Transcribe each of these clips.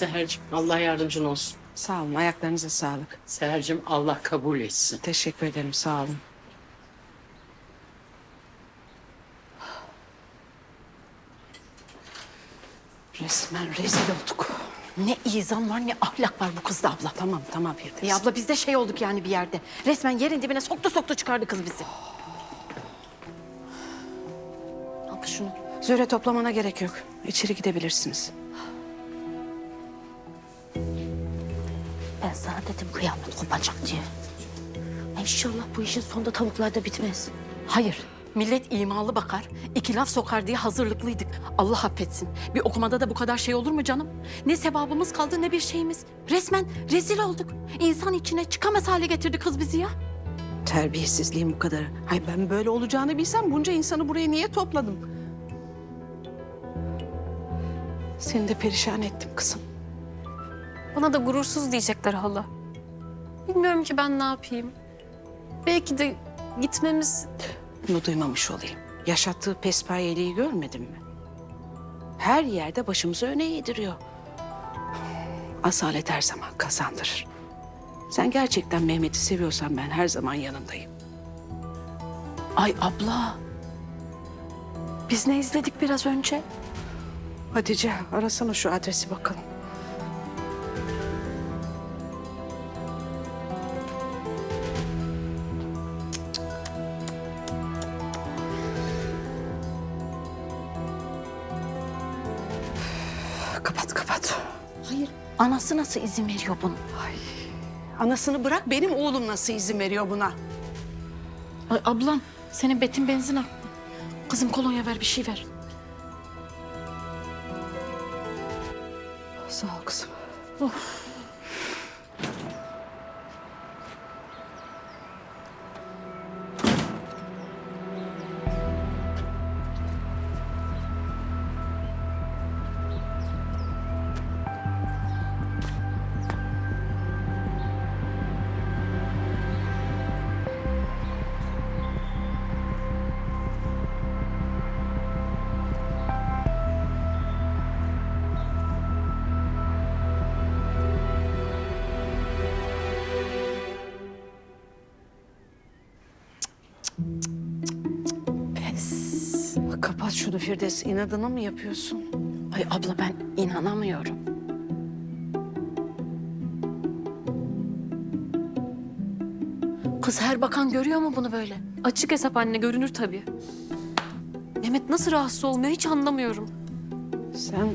Seher'cim Allah yardımcın olsun. Sağ olun. Ayaklarınıza sağlık. Seher'cim Allah kabul etsin. Teşekkür ederim. Sağ olun. Resmen rezil olduk. Ne izan var ne ahlak var bu kızda abla. Tamam tamam Firdevs. Ya abla biz de şey olduk yani bir yerde. Resmen yerin dibine soktu soktu çıkardı kız bizi. Al şunu. Zöre toplamana gerek yok. İçeri gidebilirsiniz. Sana dedim kıyamet kopacak diye. İnşallah bu işin sonunda tavuklarda bitmez. Hayır. Millet imalı bakar, iki laf sokar diye hazırlıklıydık. Allah affetsin. Bir okumada da bu kadar şey olur mu canım? Ne sevabımız kaldı ne bir şeyimiz. Resmen rezil olduk. İnsan içine çıkamaz hale getirdi kız bizi ya. Terbiyesizliğin bu kadarı. Hay ben böyle olacağını bilsem bunca insanı buraya niye topladım? Seni de perişan ettim kızım. Bana da gurursuz diyecekler hala. Bilmiyorum ki ben ne yapayım. Belki de gitmemiz... Bunu duymamış olayım. Yaşattığı pespayeliği görmedin mi? Her yerde başımızı öne yediriyor. Asalet her zaman kazandırır. Sen gerçekten Mehmet'i seviyorsan ben her zaman yanındayım. Ay abla. Biz ne izledik biraz önce? Hatice arasana şu adresi bakalım. Hayır. Anası nasıl izin veriyor bunu? Anasını bırak benim oğlum nasıl izin veriyor buna? Ay ablam senin betin benzin aktı. Kızım kolonya ver bir şey ver. Sağ ol kızım. Kapat şunu Firdevs. İnadına mı yapıyorsun? Ay abla ben inanamıyorum. Kız her bakan görüyor mu bunu böyle? Açık hesap anne görünür tabii. Mehmet nasıl rahatsız olmuyor hiç anlamıyorum. Sen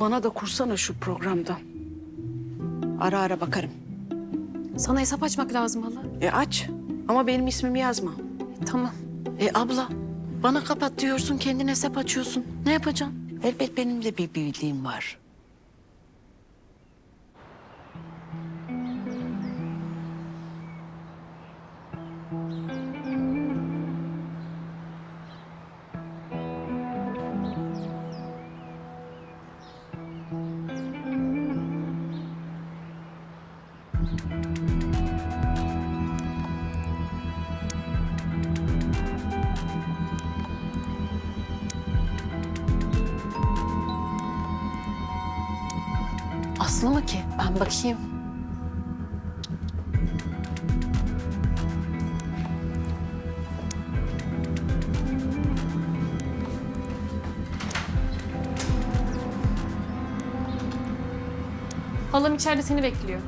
bana da kursana şu programdan. Ara ara bakarım. Sana hesap açmak lazım hala. E aç ama benim ismimi yazma. Tamam. E abla bana kapat diyorsun kendine hesap açıyorsun. Ne yapacaksın? Elbet benim de bir bildiğim var. Aslı mı ki? Ben bakayım. Halam içeride seni bekliyor.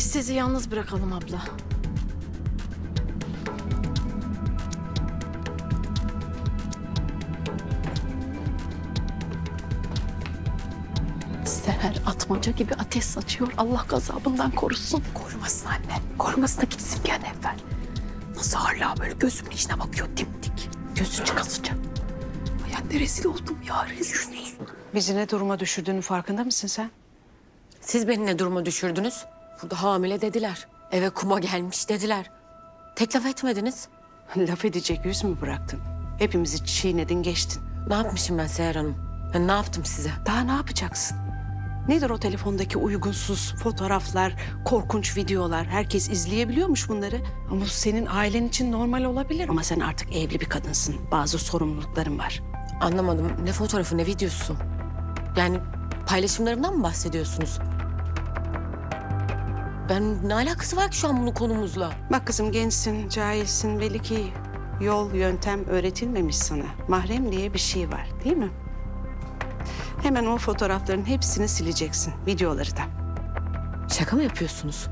Biz sizi yalnız bırakalım abla. Seher atmaca gibi ateş saçıyor. Allah gazabından korusun. Korumasın anne. Korumasına gitsin bir an evvel. Nasıl hala böyle gözümün içine bakıyor dimdik. Gözü çıkasıca. Ay anne rezil oldum ya rezil. Bizi ne duruma düşürdüğünün farkında mısın sen? Siz beni ne duruma düşürdünüz? Burada hamile dediler. Eve kuma gelmiş dediler. Teklif etmediniz. Laf edecek yüz mü bıraktın? Hepimizi çiğnedin geçtin. Ne yapmışım ben Seher Hanım? Ben ne yaptım size? Daha ne yapacaksın? Nedir o telefondaki uygunsuz fotoğraflar, korkunç videolar? Herkes izleyebiliyormuş bunları. Ama bu senin ailen için normal olabilir. Ama sen artık evli bir kadınsın. Bazı sorumlulukların var. Anlamadım. Ne fotoğrafı ne videosu? Yani paylaşımlarımdan mı bahsediyorsunuz? Ben ne alakası var ki şu an bunun konumuzla? Bak kızım gençsin, cahilsin. Belli ki yol, yöntem öğretilmemiş sana. Mahrem diye bir şey var değil mi? Hemen o fotoğrafların hepsini sileceksin. Videoları da. Şaka mı yapıyorsunuz?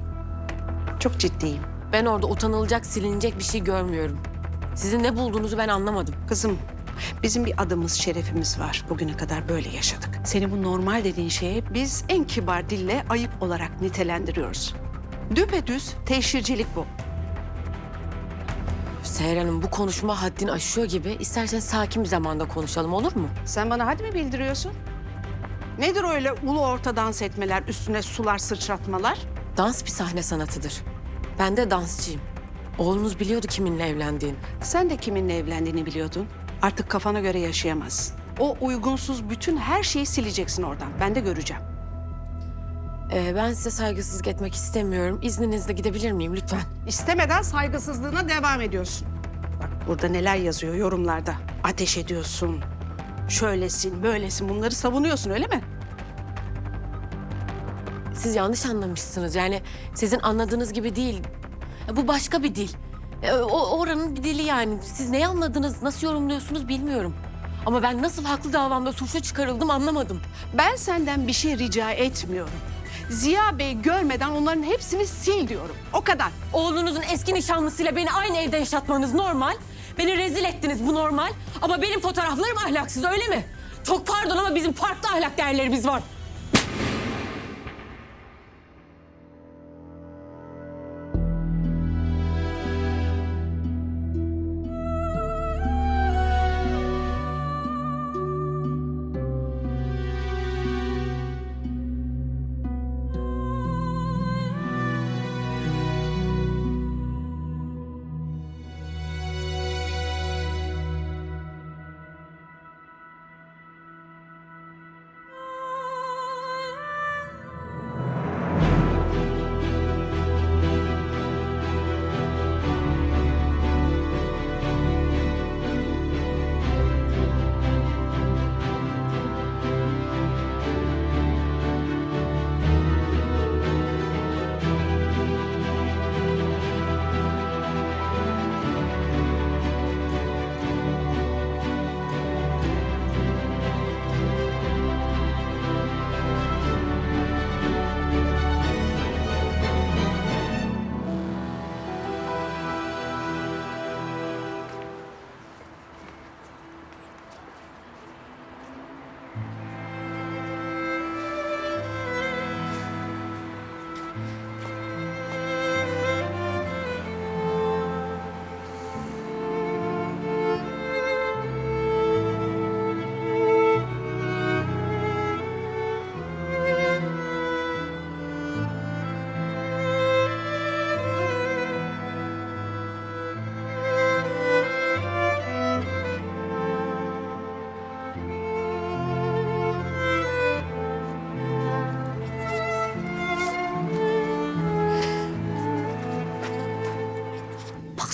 Çok ciddiyim. Ben orada utanılacak, silinecek bir şey görmüyorum. Sizin ne bulduğunuzu ben anlamadım. Kızım, bizim bir adımız, şerefimiz var. Bugüne kadar böyle yaşadık. Seni bu normal dediğin şeye biz en kibar dille ayıp olarak nitelendiriyoruz. Düpedüz teşhircilik bu. Seher Hanım bu konuşma haddini aşıyor gibi. İsterseniz sakin bir zamanda konuşalım olur mu? Sen bana hadi mi bildiriyorsun? Nedir öyle ulu orta dans etmeler, üstüne sular sıçratmalar? Dans bir sahne sanatıdır. Ben de dansçıyım. Oğlunuz biliyordu kiminle evlendiğini. Sen de kiminle evlendiğini biliyordun. Artık kafana göre yaşayamazsın. O uygunsuz bütün her şeyi sileceksin oradan. Ben de göreceğim. Ee, ben size saygısızlık etmek istemiyorum. İzninizle gidebilir miyim lütfen? İstemeden saygısızlığına devam ediyorsun. Bak burada neler yazıyor yorumlarda. Ateş ediyorsun. Şöylesin, böylesin. Bunları savunuyorsun öyle mi? Siz yanlış anlamışsınız. Yani sizin anladığınız gibi değil. Bu başka bir dil. O oranın bir dili yani. Siz neyi anladınız, nasıl yorumluyorsunuz bilmiyorum. Ama ben nasıl haklı davamda suçlu çıkarıldım anlamadım. Ben senden bir şey rica etmiyorum. Ziya Bey görmeden onların hepsini sil diyorum. O kadar. Oğlunuzun eski nişanlısıyla beni aynı evde yaşatmanız normal. Beni rezil ettiniz bu normal. Ama benim fotoğraflarım ahlaksız öyle mi? Çok pardon ama bizim farklı ahlak değerlerimiz var.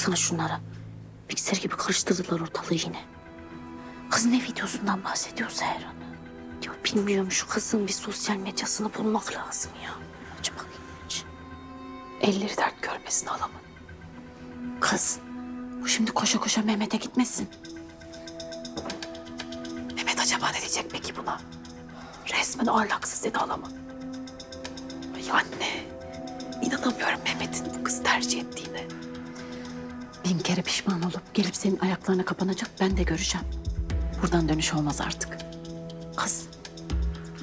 Baksana şunlara. Mikser gibi karıştırdılar ortalığı yine. Kız ne videosundan bahsediyor Seher Hanım? Ya bilmiyorum şu kızın bir sosyal medyasını bulmak lazım ya. Aç bakayım aç. Elleri dert görmesin halamın. Kız bu şimdi koşa koşa Mehmet'e gitmesin. Mehmet acaba ne diyecek peki buna? Resmen ahlaksız dedi halama. Ay anne. inanamıyorum Mehmet'in bu kızı tercih ettiğine. Bin kere pişman olup gelip senin ayaklarına kapanacak ben de göreceğim. Buradan dönüş olmaz artık. Kız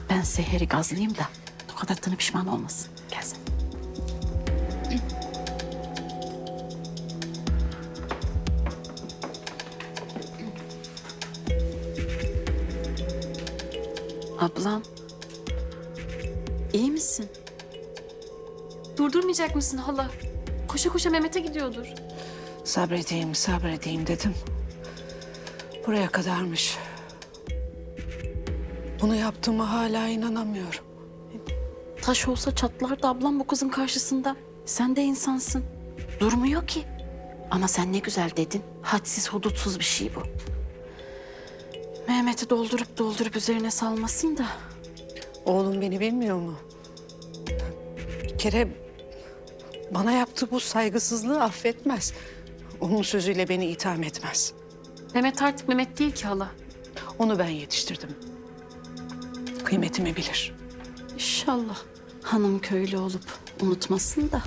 ben Seher'i gazlayayım da tokat attığına pişman olmasın. Gel sen. Ablam. iyi misin? Durdurmayacak mısın hala? Koşa koşa Mehmet'e gidiyordur. Sabredeyim, sabredeyim dedim. Buraya kadarmış. Bunu yaptığıma hala inanamıyorum. Taş olsa çatlardı ablam bu kızın karşısında. Sen de insansın. Durmuyor ki. Ama sen ne güzel dedin. Hadsiz hudutsuz bir şey bu. Mehmet'i doldurup doldurup üzerine salmasın da. Oğlum beni bilmiyor mu? Bir kere bana yaptığı bu saygısızlığı affetmez. Onun sözüyle beni itham etmez. Mehmet artık Mehmet değil ki hala. Onu ben yetiştirdim. Kıymetimi bilir. İnşallah hanım köylü olup unutmasın da.